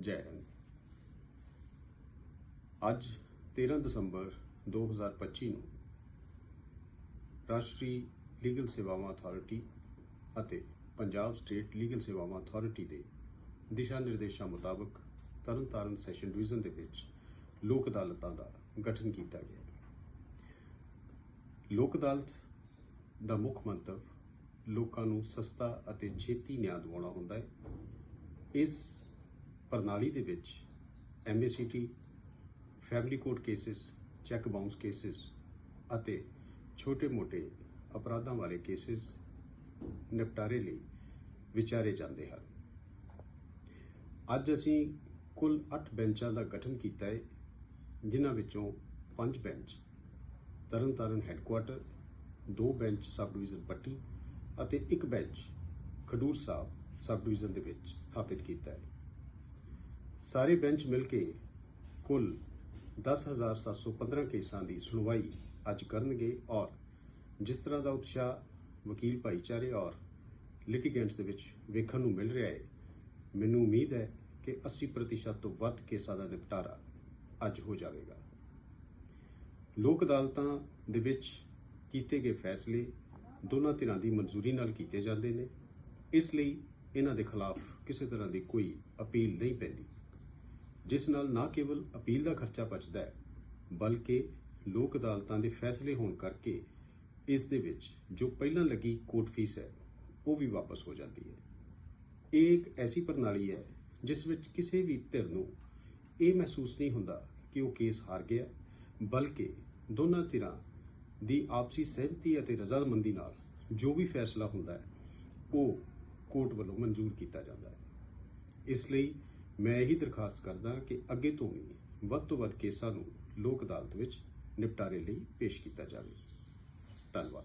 ਜੈ ਹਿੰਦ। ਅੱਜ 13 ਦਸੰਬਰ 2025 ਨੂੰ ਰਾਸ਼ਟਰੀ ਲੀਗਲ ਸੇਵਾਵਾਂ ਅਥਾਰਟੀ ਅਤੇ ਪੰਜਾਬ ਸਟੇਟ ਲੀਗਲ ਸੇਵਾਵਾਂ ਅਥਾਰਟੀ ਦੇ ਦਿਸ਼ਾ ਨਿਰਦੇਸ਼ਾਂ ਮੁਤਾਬਕ ਤਰਨਤਾਰਨ ਸੈਸ਼ਨ ਡਿਵੀਜ਼ਨ ਦੇ ਵਿੱਚ ਲੋਕ ਅਦਾਲਤਾਂ ਦਾ ਗਠਨ ਕੀਤਾ ਗਿਆ। ਲੋਕ ਅਦਾਲਤ ਦਾ ਮੁੱਖ ਮੰਤਵ ਲੋਕਾਂ ਨੂੰ ਸਸਤਾ ਅਤੇ ਛੇਤੀ ਨਿਆਂ ਦਿਵਾਉਣਾ ਹੁੰਦਾ ਹੈ। ਇਸ ਪ੍ਰਣਾਲੀ ਦੇ ਵਿੱਚ MACT family court cases check bounce cases ਅਤੇ ਛੋਟੇ-ਮੋਟੇ ਅਪਰਾਧਾਂ ਵਾਲੇ ਕੇਸਿਸ ਨਿਪਟਾਰੇ ਲਈ ਵਿਚਾਰੇ ਜਾਂਦੇ ਹਨ। ਅੱਜ ਅਸੀਂ ਕੁੱਲ 8 ਬੈਂਚਾਂ ਦਾ ਗਠਨ ਕੀਤਾ ਹੈ ਜਿਨ੍ਹਾਂ ਵਿੱਚੋਂ 5 ਬੈਂਚ ਤਰਨਤਾਰਨ ਹੈੱਡਕੁਆਟਰ ਦੋ ਬੈਂਚ ਸਬ ਡਿਵੀਜ਼ਨ ਪੱਟੀ ਅਤੇ ਇੱਕ bench Khadur Sahib sub division ਦੇ ਵਿੱਚ ਸਥਾਪਿਤ ਕੀਤਾ ਹੈ ਸਾਰੇ ਬੈਂਚ ਮਿਲ ਕੇ ਕੁੱਲ 10715 ਕੇਸਾਂ ਦੀ ਸੁਣਵਾਈ ਅੱਜ ਕਰਨਗੇ ਔਰ ਜਿਸ ਤਰ੍ਹਾਂ ਦਾ ਉਤਸ਼ਾਹ ਵਕੀਲ ਭਾਈਚਾਰੇ ਔਰ ਲਿਟੀਗੈਂਟਸ ਦੇ ਵਿੱਚ ਵੇਖਣ ਨੂੰ ਮਿਲ ਰਿਹਾ ਹੈ, ਮੈਨੂੰ ਉਮੀਦ ਹੈ ਕਿ 80% ਤੋਂ ਵੱਧ ਕੇਸਾਂ ਦਾ ਨਿਪਟਾਰਾ ਅੱਜ ਹੋ ਜਾਵੇਗਾ। ਲੋਕ ਅਦਾਲਤਾਂ ਦੇ ਵਿੱਚ ਕੀਤੇ ਗਏ ਫੈਸਲੇ ਦੋਨਾਂ ਧਿਰਾਂ ਦੀ ਮਨਜ਼ੂਰੀ ਨਾਲ ਕੀਤੇ ਜਾਂਦੇ ਨੇ। ਇਸ ਲਈ ਇਹਨਾਂ ਦੇ ਖਿਲਾਫ ਕਿਸੇ ਤਰ੍ਹਾਂ ਦੀ ਕੋਈ ਅਪੀਲ ਨਹੀਂ ਪੈਂਦੀ। ਜਿਸ ਨਾਲ ਨਾ ਕੇਵਲ ਅਪੀਲ ਦਾ ਖਰਚਾ ਬਚਦਾ ਹੈ, ਬਲਕਿ ਲੋਕ ਅਦਾਲਤਾਂ ਦੇ ਫੈਸਲੇ ਹੋਣ ਕਰਕੇ ਇਸ ਦੇ ਵਿੱਚ ਜੋ ਪਹਿਲਾਂ ਲੱਗੀ ਕੋਰਟ ਫੀਸ ਹੈ, ਉਹ ਵੀ ਵਾਪਸ ਹੋ ਜਾਂਦੀ ਹੈ। ਇਹ ਇੱਕ ਐਸੀ ਪ੍ਰਣਾਲੀ ਹੈ, ਜਿਸ ਵਿੱਚ ਕਿਸੇ ਵੀ ਧਿਰ ਨੂੰ ਇਹ ਮਹਿਸੂਸ ਨਹੀਂ ਹੁੰਦਾ ਕਿ ਉਹ ਕੇਸ ਹਾਰ ਗਿਆ, ਬਲਕਿ ਦੋਨਾਂ ਧਿਰਾਂ ਦੀ ਆਪਸੀ ਸਹਿਮਤੀ ਅਤੇ ਰਜ਼ਾਮੰਦੀ ਨਾਲ ਜੋ ਵੀ ਫੈਸਲਾ ਹੁੰਦਾ ਹੈ, ਉਹ ਕੋਰਟ ਵੱਲੋਂ ਮਨਜ਼ੂਰ ਕੀਤਾ ਜਾਂਦਾ ਹੈ। ਇਸ ਲਈ ਮੈਂ ਇਹੀ ਦਰਖਾਸਤ ਕਰਦਾ ਕਿ ਅੱਗੇ ਤੋਂ ਵੀ ਵੱਧ ਤੋਂ ਵੱਧ ਕੇਸਾਂ ਨੂੰ ਲੋਕ ਅਦਾਲਤ ਵਿੱਚ ਨਿਪਟਾਰੇ ਲਈ ਪੇਸ਼ ਕੀਤਾ ਜਾਵੇ। ਧੰਨਵਾਦ।